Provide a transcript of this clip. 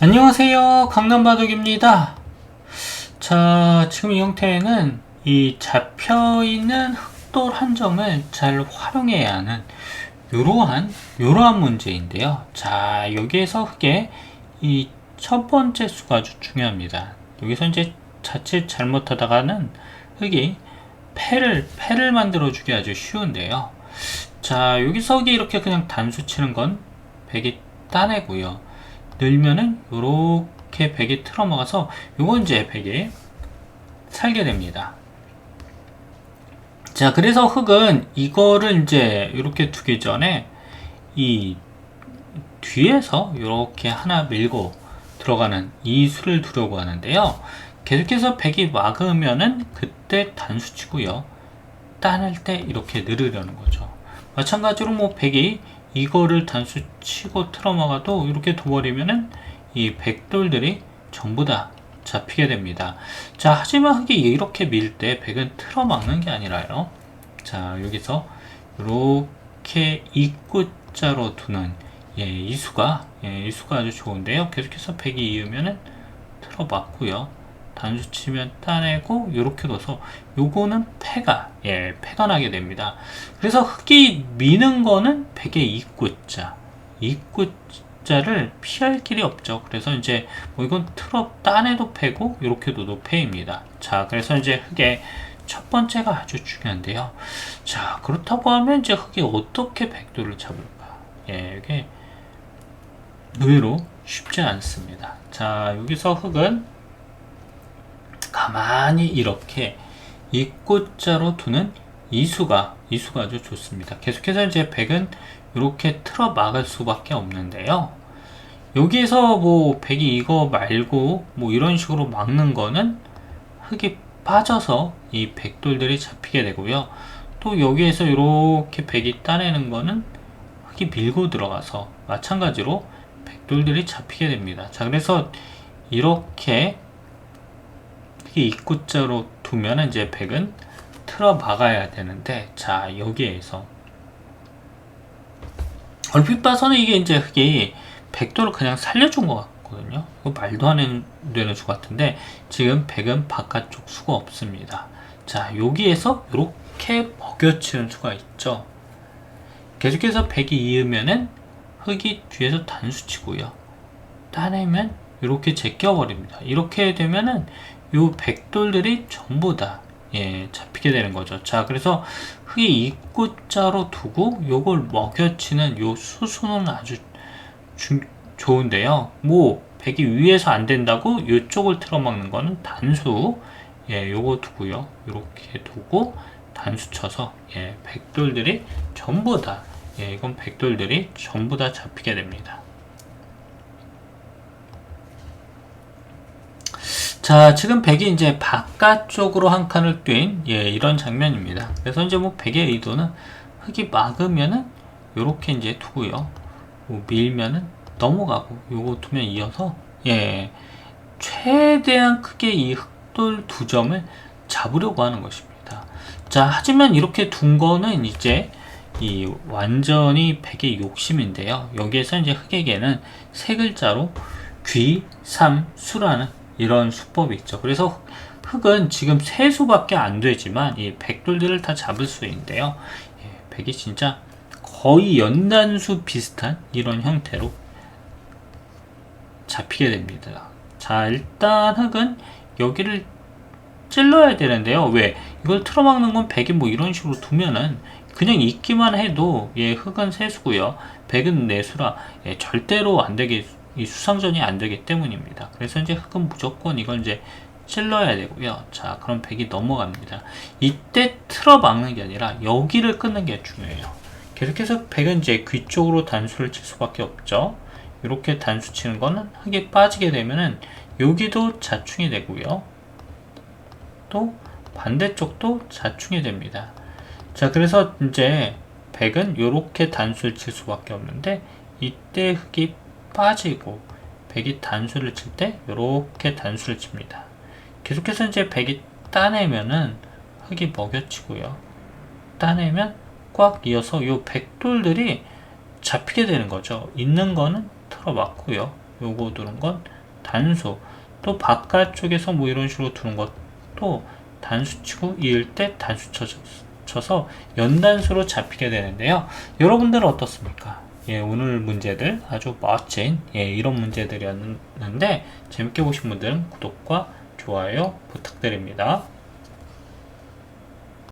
안녕하세요. 강남바둑입니다. 자, 지금 이 형태는 이 잡혀있는 흑돌 한 점을 잘 활용해야 하는 이러한, 이러한 문제인데요. 자, 여기에서 흑의 이 첫 번째 수가 아주 중요합니다. 여기서 이제 자칫 잘못하다가는 흑이 패를, 패를 만들어 주기 아주 쉬운데요. 자, 여기서 흑이 이렇게 그냥 단수 치는 건 백이 따내고요. 늘면은 요렇게 백이 틀어먹어서 요건 이제 백이 살게 됩니다. 자, 그래서 흙은 이거를 이제 이렇게 두기 전에 이 뒤에서 이렇게 하나 밀고 들어가는 이 수를 두려고 하는데요. 계속해서 백이 막으면은 그때 단수 치고요. 따낼 때 이렇게 늘으려는 거죠. 마찬가지로 뭐 백이 이거를 단수 치고 틀어막아도 이렇게 둬버리면은 이 백돌들이 전부 다 잡히게 됩니다. 자, 하지만 흙이 이렇게 밀 때 백은 틀어막는 게 아니라요. 자, 여기서 이렇게 입구자로 두는 예, 이 수가 예, 이 수가 아주 좋은데요. 계속해서 백이 이으면은 틀어막고요. 단수 치면 따내고 이렇게 둬서 요거는 패가 예 패가 나게 됩니다. 그래서 흑이 미는 거는 백의 입구자 입구자를 피할 길이 없죠. 그래서 이제 뭐 이건 틀어 따내도 패고 이렇게 둬도 패입니다. 자 그래서 이제 흑의 첫 번째가 아주 중요한데요. 자 그렇다고 하면 이제 흑이 어떻게 백도를 잡을까? 예 이게 의외로 쉽지 않습니다. 자 여기서 흑은 가만히 이렇게 입구자로 두는 이수가 이수가 아주 좋습니다. 계속해서 이제 백은 이렇게 틀어 막을 수밖에 없는데요. 여기에서 뭐 백이 이거 말고 뭐 이런 식으로 막는 거는 흙이 빠져서 이 백돌들이 잡히게 되고요. 또 여기에서 이렇게 백이 따내는 거는 흙이 밀고 들어가서 마찬가지로 백돌들이 잡히게 됩니다. 자, 그래서 이렇게 이 입구자로 두면 이제 백은 틀어 막아야 되는데 자 여기에서 얼핏 봐서는 이게 이제 흑이 백도를 그냥 살려준 것 같거든요. 이거 말도 안 되는 수 같은데 지금 백은 바깥쪽 수가 없습니다. 자 여기에서 이렇게 먹여치는 수가 있죠. 계속해서 백이 이으면은 흑이 뒤에서 단수 치고요. 따내면 이렇게 제껴버립니다. 이렇게 되면은 요 백돌들이 전부 다 예, 잡히게 되는 거죠. 자, 그래서 흙이 입구자로 두고 요걸 먹여치는 요 수순은 아주 주, 좋은데요. 뭐 백이 위에서 안 된다고 요쪽을 틀어막는 거는 단수 예, 요거 두고요. 이렇게 두고 단수 쳐서 예, 백돌들이 전부 다 예, 이건 백돌들이 전부 다 잡히게 됩니다. 자, 지금 백이 이제 바깥쪽으로 한 칸을 뛴, 예, 이런 장면입니다. 그래서 이제 뭐 백의 의도는 흙이 막으면은 요렇게 이제 두고요. 뭐 밀면은 넘어가고, 요거 두면 이어서, 예, 최대한 크게 이 흑돌 두 점을 잡으려고 하는 것입니다. 자, 하지만 이렇게 둔 거는 이제 이 완전히 백의 욕심인데요. 여기에서 이제 흑에게는 세 글자로 귀, 삼, 수라는 이런 수법이 있죠. 그래서 흙은 지금 세 수밖에 안 되지만 이 백돌들을 다 잡을 수 있는데요. 예, 백이 진짜 거의 연단수 비슷한 이런 형태로 잡히게 됩니다. 자, 일단 흙은 여기를 찔러야 되는데요. 왜? 이걸 틀어막는 건 백이 뭐 이런 식으로 두면은 그냥 있기만 해도 예, 흙은 세수고요. 백은 내수라 예, 절대로 안 되게 이 수상전이 안 되기 때문입니다. 그래서 이제 흑은 무조건 이걸 이제 찔러야 되고요. 자, 그럼 백이 넘어갑니다. 이때 틀어 막는 게 아니라 여기를 끊는 게 중요해요. 계속해서 백은 이제 귀 쪽으로 단수를 칠 수밖에 없죠. 이렇게 단수 치는 거는 흑이 빠지게 되면은 여기도 자충이 되고요. 또 반대쪽도 자충이 됩니다. 자, 그래서 이제 백은 이렇게 단수를 칠 수밖에 없는데 이때 흑이 빠지고 백이 단수를 칠 때 이렇게 단수를 칩니다. 계속해서 이제 백이 따내면은 흙이 먹여치고요. 따내면 꽉 이어서 이 백돌들이 잡히게 되는 거죠. 있는 거는 틀어막고요. 요거 두는 건 단수. 또 바깥쪽에서 뭐 이런 식으로 두는 것도 단수치고 이을 때 단수 쳐- 쳐서 연단수로 잡히게 되는데요. 여러분들은 어떻습니까? 예, 오늘 문제들 아주 멋진 예, 이런 문제들이었는데 재밌게 보신 분들은 구독과 좋아요 부탁드립니다.